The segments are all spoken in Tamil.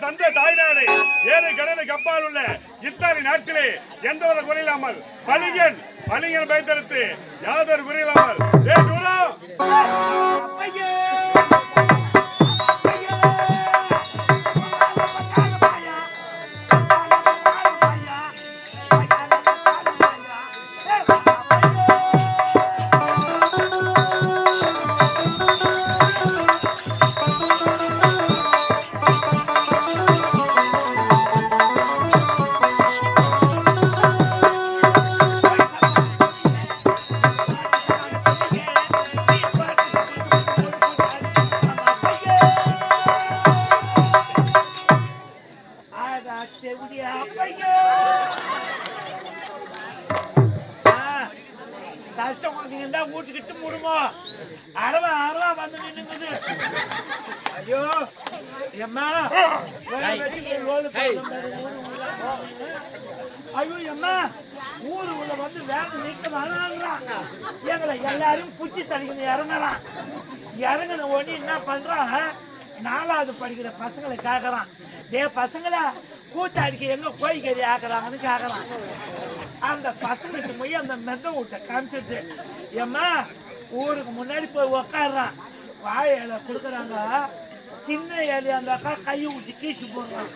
தந்த தாய்நாடு. ஏழை கடலுக்கு அப்பால் உள்ள இத்தாலி நாட்டிலே எந்த ஒரு குறையில்லாமல் பணிகன் பணிகன் பயத்தெடுத்து யாதொரு குறையில்லாமல் வந்தீங்கன்னா வீட்டுக்கிட்டு முடுங்க அரவா அரவா வந்து நின்னுங்குது. ஐயோ எம்மா ஐயோ எம்மா ஊரு உள்ள வந்து வேலை நிக்க வேணாங்கிறான். எங்களை எல்லாரும் புச்சி தடிக்கணும் இறங்குறான். இறங்கின உடனே என்ன பண்றான்? நாலாவது படிக்கிற பசங்களை கேட்குறான் டே பசங்களை கூத்தாடிக்கு எங்க கோய் ஆக்குறாங்கன்னு கேட்குறான் அந்த பசங்களுக்கு போய் அந்த மெத்த விட்ட காமிச்சிட்டு ஏம்மா ஊருக்கு முன்னாடி போய் உக்காடுறான் வாழை இலை கொடுக்குறாங்க. சின்ன ஏழு அந்த அக்கா கையை ஊற்றி கீச்சு போடுறான்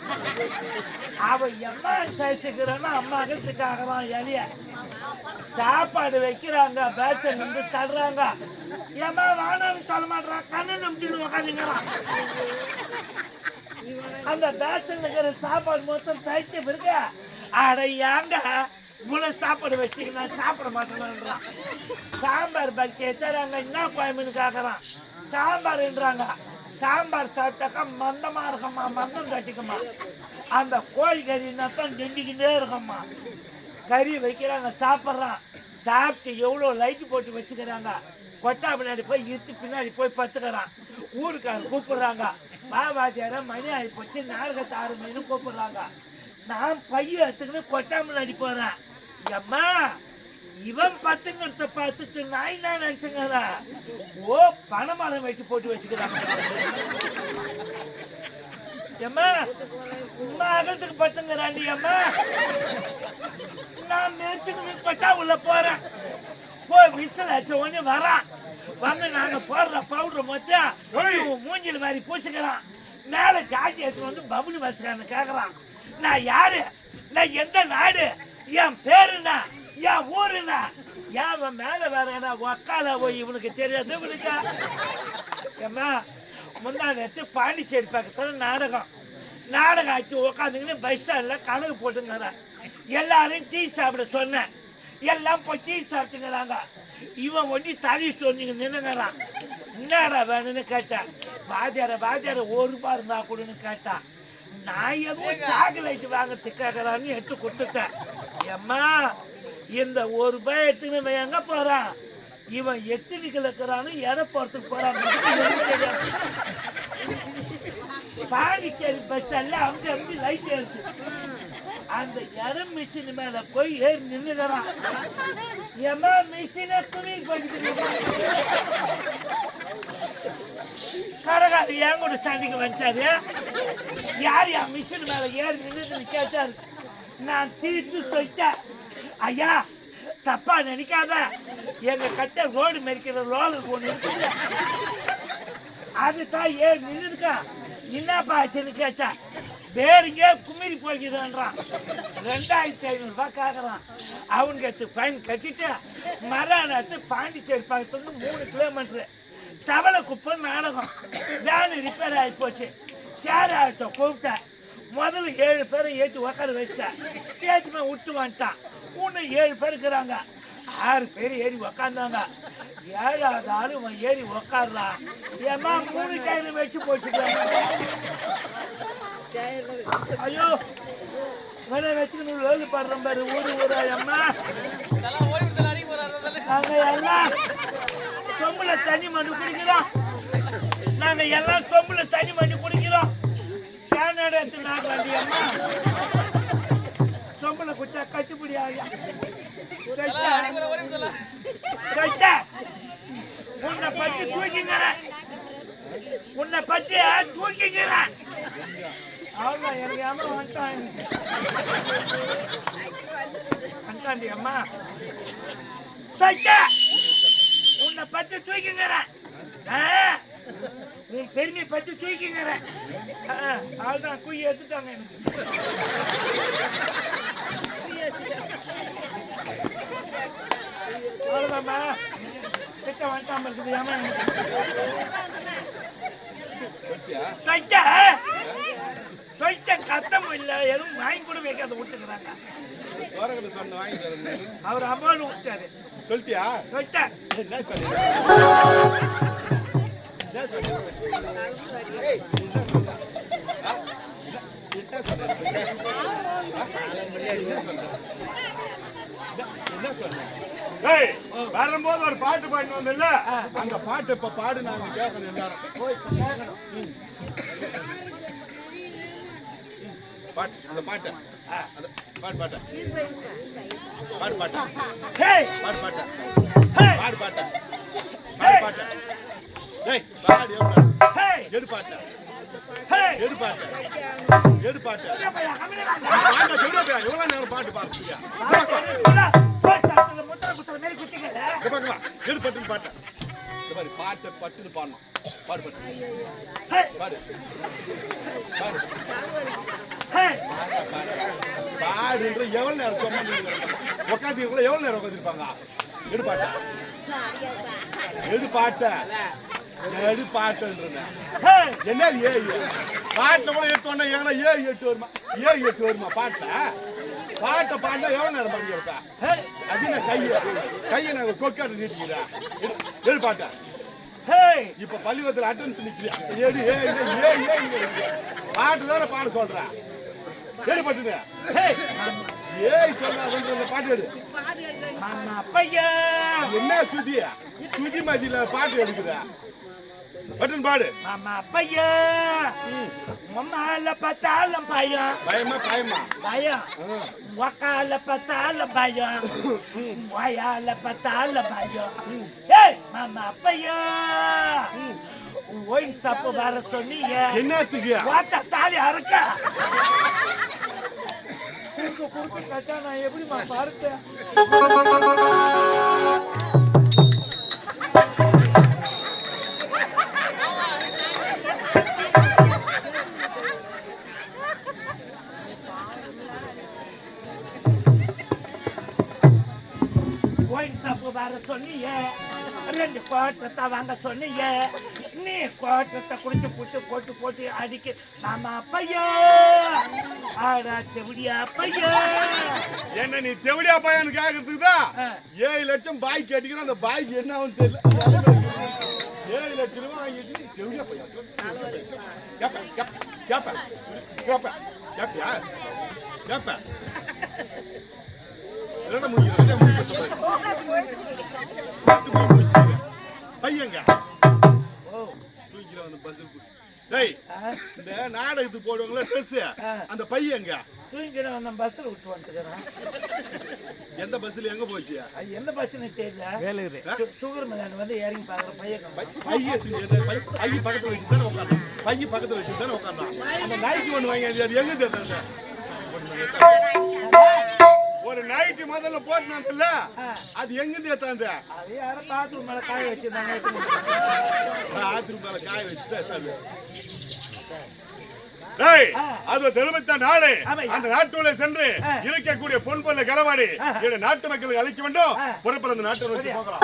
அவன் எம்மா சைஸுக்குறான்னா அம்மா அகத்துக்காகலாம் எலிய? சாப்பாடு வைக்கிறாங்க பேசன் வந்து தடுறாங்க ஏமா வானான்னு சொல்ல மாட்டான் கண்ணு நம்பிட்டு உக்காந்துங்கிறான் அந்த பேசன் இருக்கிற சாப்பாடு மொத்தம் தைச்ச பிறகு அட ஏங்க சாப்பாடு வச்சுக்க நான் சாப்பிட மாட்டேன்றான் சாம்பார் பக்கி தராங்க என்ன குழம்புன்னு கேட்குறான் சாம்பார்ன்றாங்க. சாம்பார் சாப்பிட்டாக்கா மந்தமா இருக்கம்மா மந்தம் கட்டிக்குமா அந்த கோழி கறி நத்தம் இருக்கம்மா. கறி வைக்கிறாங்க சாப்பிட்றான். சாப்பிட்டு எவ்வளோ லைட்டு போட்டு வச்சுக்கிறாங்க. கொட்டா பின்னாடி போய் இருட்டு பின்னாடி போய் பத்துக்கிறான் ஊருக்காரர் கூப்பிடுறாங்க. பாபாஜியார மணி ஆகி போச்சு. நாடகத்தை ஆரம்பின்னு கூப்பிடுறாங்க. நான் பையன் எடுத்துக்கிட்டு கொட்டா முன்னாடி போகிறேன் எம்மா இவன் பத்துங்கிறத பார்த்துட்டு நான் என்ன நினைச்சுங்கிறேன் ஓ பணமரம் வெட்டி போட்டு வச்சுக்கிறாங்க. அம்மா உமா அகலத்துக்கு பத்துங்கிறாண்டி அம்மா நான் மெரிச்சுக்கு பட்டா உள்ள போறேன். போய் விசில் அடிச்ச உடனே வரான். வந்து நாங்க போடுற பவுடர் மொத்தம் மூஞ்சில மாதிரி பூசிக்கிறான். மேல காட்டி எடுத்து வந்து பபுளி பஸ்காரன் கேக்குறான். நான் யாரு? நான் எந்த நாடு? என் பேருண்ணா என் ஊருண்ணா ஏன் அவன் மேல வேறனா ஒக்கால போய் இவனுக்கு தெரியாது இவனுக்கு. ஏம்மா முந்தா நேற்று பாண்டிச்சேரி பக்கத்தில் நாடகம். நாடகம் ஆச்சு உக்காந்துக்கின்னு பஸ் ஸ்டாண்டில் கணக்கு போட்டுங்கிறேன் எல்லாரும் டீ சாப்பிட சொன்னேன். எல்லாம் போய் டீ சாப்பிட்டுங்கிறாங்க இவன் ஒண்டி தலி சொன்னீங்க நின்னுங்கிறான் என்னடா வேணும்னு கேட்டேன். பாத்தியார பாத்தியார ஒரு ரூபாய் இருந்தா கொடுன்னு கேட்டான் நான் எதுவும் சாக்லேட் வாங்க திக்காகிறான்னு எடுத்து கொடுத்துட்டேன். எம்மா இந்த ஒரு ரூபாய் எடுத்துன்னு இவன் எங்க போறான்? இவன் எத்தனை கிழக்கிறான்னு எடை போறதுக்கு போறான். பாண்டிச்சேரி பஸ் ஸ்டாண்ட்ல அங்க அப்படி லைட் இருக்கு அந்த இடம் மிஷின் மேல போய் ஏறி நின்னுகிறான் ஏமா மிஷினை துணி படிக்கிறது கடைக்காரர் ஏன் கூட சண்டைக்கு வந்துட்டாரு? யார் என் மிஷின் மேல ஏறி நின்று கேட்டாரு. நான் திருப்பி சொல்லிட்டேன். ஐயா தப்பா நினைக்காத. எங்க கட்ட ரோடு மெரிக்கிற ரோலர் ஒண்ணு இருக்குது அது தான் ஏறி நின்னுதுக்கா. என்னப்பா ஆச்சுன்னு கேட்டா வேறுங்க குமிரி போய்க்குதுன்றான். ரெண்டாயிரத்தி ஐநூறுபா ரூபாய் கேட்கறான் அவனுக்கு எடுத்து ஃபைன் கட்டிட்டு மறுநாத்து பாண்டிச்சேரி பக்கத்துலேருந்து மூணு கிலோமீட்டர் தவளை குப்பை நாடகம். வேனு ரிப்பேர் ஆகி போச்சு. சேர் ஆகிட்டோம் கூப்பிட்டேன் முதல்ல ஏழு பேரை ஏற்றி உக்கார வச்சிட்டேன் ஏற்றுமே விட்டு வந்துட்டான் இன்னும் ஏழு பேர் இருக்கிறாங்க. ஆறு பேர் ஏறி உக்காந்தாங்க. ஏழாவது ஆளு இவன் ஏறி உக்காடுறான் ஏமா மூணு டயர் வச்சு போச்சுக்கிறாங்க ஐயோ வேணா வச்சுக்கணும் லோலு பாடுற பாரு ஊரு ஊரா அம்மா நாங்க எல்லாம் சொம்புல தண்ணி மண்ணு குடிக்கிறோம். நாங்க எல்லாம் சொம்புல தண்ணி மண்ணு குடிக்கிறோம். கேனடா எடுத்து அம்மா உன்னை பத்தி தூக்கிங்கிறேன். உன்னை பத்தி தூக்கிங்கிறேன் அவ்வளோதான் எனக்கு அம்மா வந்துட்டான் வந்துட்டாண்டி அம்மா சச்சா உன்னை பத்தி தூக்கிங்கிறேன் ஆ? உன் பெருமையை பத்தி தூக்கிங்கிறேன். ஆ, அவ்வளோதான் குய் எடுத்துட்டாங்க எனக்கு. அவ்வளோதாம்மா கிட்ட வந்துட்டாம இருக்குது ஏமா சைட்டா கத்தம் இல்ல எதுவும் வாங்கி கூட வைக்காத விட்டுக்கிறாங்க அவர் அம்மானு விட்டாரு சொல்லிட்டியா? சைட்டா என்ன சொன்ன என்ன சொன்ன என்ன சொன்ன ஏய் வரும்போது ஒரு பாட்டு பாடிட்டு வந்தல அந்த பாட்டு இப்ப பாடு நாங்க கேட்கணும் எல்லாரும். போய் கேட்கணும் பாட்டு அந்த பாட்டு. பாட்டு பாட்டு. பாடு பாட்டு. பாட்டு. பாட்டு. பாடு பாட்டு. பாட்டு பாட்டு பாட்டு பாட்டு பாட்டு. மாதிரி பாட்டு. பட்டுன்னு பாடணும். பாடு பாடு. பாடு. பாடுன்ற எவ்வளவு நேரம் சொன்னா உட்காந்து எவ்வளவு நேரம் உட்காந்துருப்பாங்க எடு பாட்ட. எடு பாட்ட. எடு பாட்டுன்றேன் என்ன ஏ பாட்டில் கூட எடுத்தோன்னா ஏன்னா ஏ எட்டு வருமா? ஏ எட்டு வருமா பாட்டில்? பாட்டை பாட்டா எவ்வளவு நேரம் பண்ணி ஹேய் அது என்ன கையை கையை நாங்கள் கொக்காட்டு நீட்டிக்கிறா? எடு பாட்டா. இப்ப பள்ளிக்கூடத்துல அட்டன்ஸ் நிக்கிறியா? ஏடி ஏ ஏ ஏ பாட்டு தானே பாட சொல்றேன் ஏடு பட்டுங்க ஹேய் ஏய் சொல்லாதன்ற பாட்டு எடு. என்ன சுதி சுதி மதியில பாட்டு எடுக்குதா பட்டன் பாடு மாமா பையா மம்மால பார்த்தாலும் பயம். பயமா பயமா? பயம். ஒக்கால பார்த்தாலும் பயம். வாயால பார்த்தாலும் பயம். ஏய் மாமா பையா ஒயின் சாப்பு வர சொன்னீங்க. என்னத்துக்கு? வாத்த தாலி அறுக்க. குறுக்கு குறுக்கு கட்டா நான் எப்படிமா பார்த்தேன்? வர சொன்னீங்க ரெண்டு கோட்டத்தை வாங்க சொன்னீங்க நீ கோட்டத்தை குடிச்சு போட்டு போட்டு போட்டு அடிக்க. மாமா பையா ஆடா செவிடியா பையா என்ன நீ தெவடியா பையன் கேக்குறதுக்கு தான் ஆ. ஏழு லட்சம் பாய் கேட்டீங்கன்னா அந்த பாய்க்கு என்ன ஆகும் தெரியல. ஏழு லட்சம் ரூபாய் வாங்கி வச்சு நீ தெவடியா பையன் கேப்ப கேப்ப கேப்ப கேப்ப கேப்பியா கேப்ப என்னடா முடிக்கிறேன் இதை முடிக்கிறேன் பாட்டு போய் முடிச்சிருக்கேன். பையங்க. ஓ தூக்கிற வந்து பஸ்ஸில் டேய் ஆ, இந்த நாடகத்துக்கு போடுவாங்களா ட்ரெஸ். அந்த பையங்க. தூங்கிட்டு வந்த பஸ்ஸில் விட்டு வந்துக்கிறேன் எந்த பஸ்ல எங்க போச்சு? அது எந்த பஸ்ஸுன்னு தெரியல. சு- சுகர் மதியானம் வந்து இறங்கி பார்க்குற பையன் பைய திங்க- பை- பைய பக்கத்துல வச்சு தானே உட்காந்தான் பைய பக்கத்துல வச்சு தானே உட்காந்தான் அந்த நாய்க்கு ஒண்ணு வாங்கி அது எங்க தெரியாது? ஒரு நைட்டு முதல்ல போட்டுனாங்கல்ல. அது எங்கிருந்து ஏத்தாந்த பாத்ரூம் மேலே காய வச்சிருந்தாங்க ஆத்திரு மேல காய ஆ. அது தெருமத்த நாடு. அந்த நாட்டுல சென்று. இருக்கக்கூடிய பொன் பொருளை களவாடி நாட்டு மக்களுக்கு அளிக்க வேண்டும் ஆ. புறப்பட அந்த நாட்டை நோக்கி போகலாம்